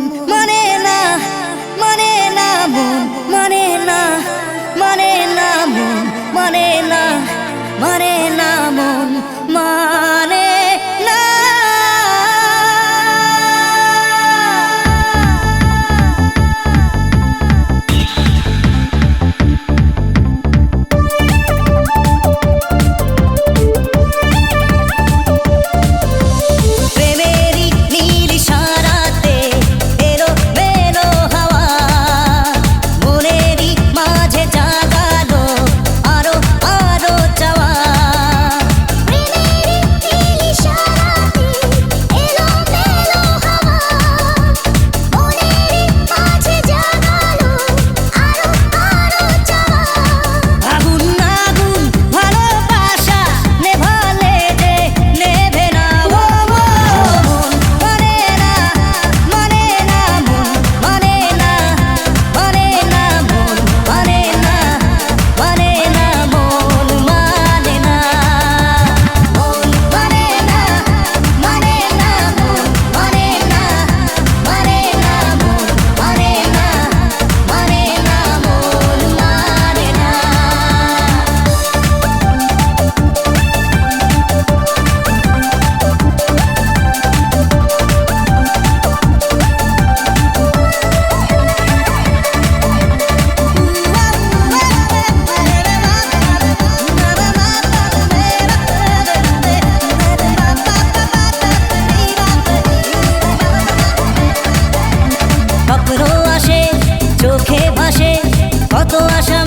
মন মানে না মানে না মন মানে না মানে না মন মানে না মানে চোখে ভাসে কত আশা